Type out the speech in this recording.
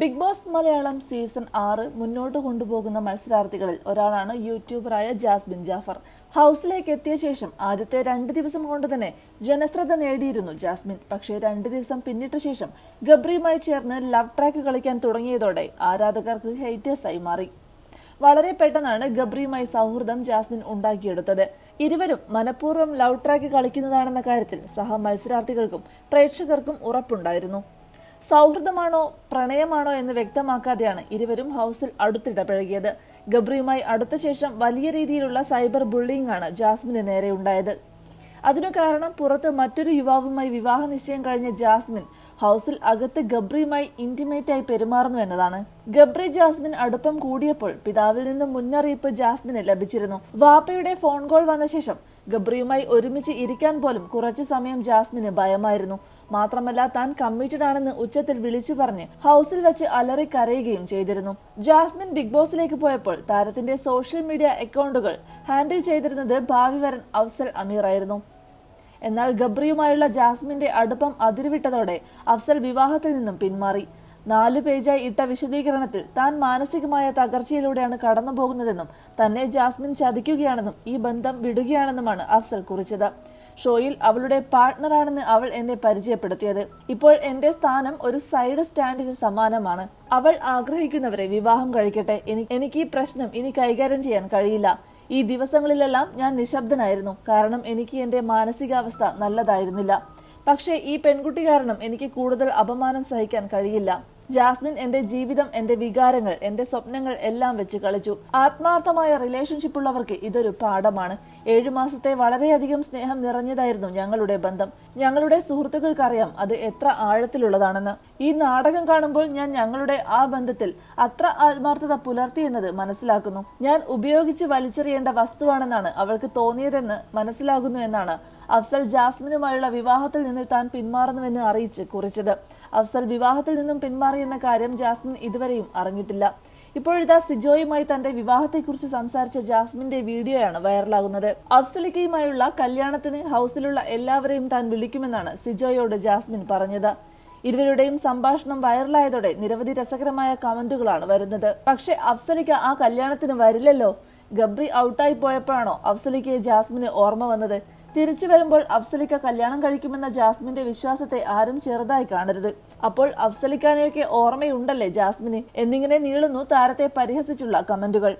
Big boss Malayalam season ആറ് മുന്നോട്ട് കൊണ്ടുപോകുന്ന മത്സരാർത്ഥികളിൽ ഒരാളാണ് യൂട്യൂബറായ ജാസ്മിൻ ജാഫർ. ഹൗസിലേക്ക് എത്തിയ ശേഷം ആദ്യത്തെ രണ്ട് ദിവസം കൊണ്ട് തന്നെ ജനശ്രദ്ധ നേടിയിരുന്നു ജാസ്മിൻ. പക്ഷേ രണ്ട് ദിവസം പിന്നിട്ട ശേഷം ഗബ്രിയുമായി ചേർന്ന് ലവ് ട്രാക്ക് കളിക്കാൻ തുടങ്ങിയതോടെ ആരാധകർക്ക് ഹേറ്റേഴ്സായി മാറി. വളരെ പെട്ടെന്നാണ് ഗബ്രിയുമായി സൗഹൃദം ജാസ്മിൻ ഉണ്ടാക്കിയെടുത്തത്. ഇരുവരും മനഃപൂർവം ലവ് ട്രാക്ക് കളിക്കുന്നതാണെന്ന കാര്യത്തിൽ സഹ മത്സരാർത്ഥികൾക്കും പ്രേക്ഷകർക്കും ഉറപ്പുണ്ടായിരുന്നു. സൗഹൃദമാണോ പ്രണയമാണോ എന്ന് വ്യക്തമാക്കാതെയാണ് ഇരുവരും ഹൗസിൽ അടുത്തിടപഴകിയത് ഗബ്രിയുമായി അടുത്ത ശേഷം വലിയ രീതിയിലുള്ള സൈബർ ബുള്ളിംഗ് ആണ് ജാസ്മിന് നേരെ ഉണ്ടായത്. അതിനു കാരണം പുറത്ത് മറ്റൊരു യുവാവുമായി വിവാഹ നിശ്ചയം കഴിഞ്ഞ ജാസ്മിൻ ഹൗസിൽ അകത്ത് ഗബ്രിയുമായി ഇന്റിമേറ്റ് ആയി പെരുമാറുന്നു എന്നതാണ്. ഗബ്രി ജാസ്മിൻ അടുപ്പം കൂടിയപ്പോൾ പിതാവിൽ നിന്ന് മുന്നറിയിപ്പ് ജാസ്മിന് ലഭിച്ചിരുന്നു. വാപ്പയുടെ ഫോൺ കോൾ വന്ന ശേഷം ഗബ്രിയുമായി ഒരുമിച്ച് ഇരിക്കാൻ പോലും കുറച്ചു സമയം ജാസ്മിന് ഭയമായിരുന്നു. മാത്രമല്ല താൻ കമ്മിറ്റഡ് ആണെന്ന് ഉച്ചത്തിൽ വിളിച്ചു പറഞ്ഞ് ഹൗസിൽ വെച്ച് അലറി കരയുകയും ചെയ്തിരുന്നു. ജാസ്മിൻ ബിഗ് ബോസിലേക്ക് പോയപ്പോൾ താരത്തിന്റെ സോഷ്യൽ മീഡിയ അക്കൗണ്ടുകൾ ഹാൻഡിൽ ചെയ്തിരുന്നത് ഭാവി വരൻ അഫ്സൽ അമീർ ആയിരുന്നു. എന്നാൽ ഗബ്രിയുമായുള്ള ജാസ്മിന്റെ അടുപ്പം അതിരുവിട്ടതോടെ അഫ്സൽ വിവാഹത്തിൽ നിന്നും പിന്മാറി. നാലു പേജായി ഇട്ട വിശദീകരണത്തിൽ താൻ മാനസികമായ തകർച്ചയിലൂടെയാണ് കടന്നുപോകുന്നതെന്നും തന്നെ ജാസ്മിൻ ചതിക്കുകയാണെന്നും ഈ ബന്ധം വിടുകയാണെന്നുമാണ് അഫ്സൽ കുറിച്ചത്. ഷോയിൽ അവളുടെ പാർട്ട്ണറാണെന്ന് അവൾ എന്നെ പരിചയപ്പെടുത്തിയത്. ഇപ്പോൾ എന്റെ സ്ഥാനം ഒരു സൈഡ് സ്റ്റാൻഡിന് സമാനമാണ്. അവൾ ആഗ്രഹിക്കുന്നവരെ വിവാഹം കഴിക്കട്ടെ. എനിക്ക് ഈ പ്രശ്നം ഇനി കൈകാര്യം ചെയ്യാൻ കഴിയില്ല. ഈ ദിവസങ്ങളിലെല്ലാം ഞാൻ നിശബ്ദനായിരുന്നു. കാരണം എനിക്ക് എന്റെ മാനസികാവസ്ഥ നല്ലതായിരുന്നില്ല. പക്ഷേ ഈ പെൺകുട്ടി കാരണം എനിക്ക് കൂടുതൽ അപമാനം സഹിക്കാൻ കഴിയില്ല. ജാസ്മിൻ എന്റെ ജീവിതം എന്റെ വികാരങ്ങൾ എന്റെ സ്വപ്നങ്ങൾ എല്ലാം വെച്ച് കളിച്ചു. ആത്മാർത്ഥമായ റിലേഷൻഷിപ്പ് ഉള്ളവർക്ക് ഇതൊരു പാഠമാണ്. ഏഴു മാസത്തെ വളരെയധികം സ്നേഹം നിറഞ്ഞതായിരുന്നു ഞങ്ങളുടെ ബന്ധം. ഞങ്ങളുടെ സുഹൃത്തുക്കൾക്കറിയാം അത് എത്ര ആഴത്തിലുള്ളതാണെന്ന്. ഈ നാടകം കാണുമ്പോൾ ഞാൻ ഞങ്ങളുടെ ആ ബന്ധത്തിൽ അത്ര ആത്മാർത്ഥത പുലർത്തിയെന്നത് മനസ്സിലാക്കുന്നു. ഞാൻ ഉപയോഗിച്ച് വലിച്ചെറിയേണ്ട വസ്തുവാണെന്നാണ് അവൾക്ക് തോന്നിയതെന്ന് മനസ്സിലാകുന്നു എന്നാണ് അഫ്സൽ ജാസ്മിനുമായുള്ള വിവാഹത്തിൽ നിന്ന് താൻ പിന്മാറുന്നുവെന്ന് അറിയിച്ച് കുറിച്ചത്. അഫ്സൽ വിവാഹത്തിൽ നിന്നും പിന്മാറിയെന്ന കാര്യം ജാസ്മിൻ ഇതുവരെയും അറിഞ്ഞിട്ടില്ല. ഇപ്പോഴിതാ സിജോയുമായി തന്റെ വിവാഹത്തെക്കുറിച്ച് സംസാരിച്ച ജാസ്മിന്റെ വീഡിയോയാണ് വൈറലാകുന്നത്. അഫ്സലിക്കയുമായുള്ള കല്യാണത്തിന് ഹൗസിലുള്ള എല്ലാവരെയും താൻ വിളിക്കുമെന്നാണ് സിജോയോട് ജാസ്മിൻ പറഞ്ഞത്. ഇരുവരുടെയും സംഭാഷണം വൈറലായതോടെ നിരവധി രസകരമായ കമന്റുകളാണ് വരുന്നത്. പക്ഷേ അഫ്സലിക്ക ആ കല്യാണത്തിന് വരില്ലല്ലോ. ഗബ്രി ഔട്ടായി പോയപ്പോഴാണോ അഫ്സലിക്കയെ ജാസ്മിന് ഓർമ്മ വന്നത്? തിരിച്ചു വരുമ്പോൾ അഫ്സലിക്ക കല്യാണം കഴിക്കുമെന്ന ജാസ്മിന്റെ വിശ്വാസത്തെ ആരും ചെറുതായി കാണരുത്. അപ്പോൾ അഫ്സലിക്കാനെയൊക്കെ ഓർമ്മയുണ്ടല്ലേ ജാസ്മിന്? എന്നിങ്ങനെ നീളുന്നു താരത്തെ പരിഹസിച്ചുള്ള കമന്റുകൾ.